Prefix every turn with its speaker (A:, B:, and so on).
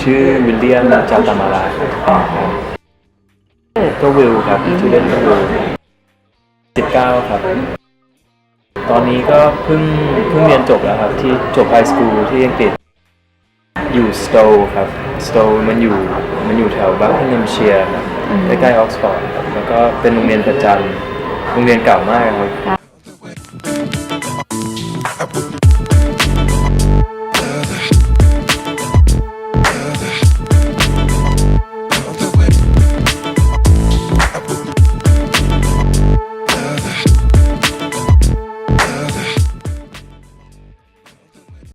A: ชื่อวิลียมจาตามาราครับก็วิวครับชื่อเล่นก็วิวสิบเก้าครับ ตอนนี้ก็เพิ่งเพิ่งเรียนจบแล้วครับ ที่จบไฮสคูลที่อังกฤษอยู่สโตลครับสโตลมันอยู่มันอยู่แถวบัคกิงแฮมเชียร์ใกล้ๆออกซฟอร์ดครับแล้วก็เป็นโรงเรียนประจำโรงเรียนเก่ามากครับ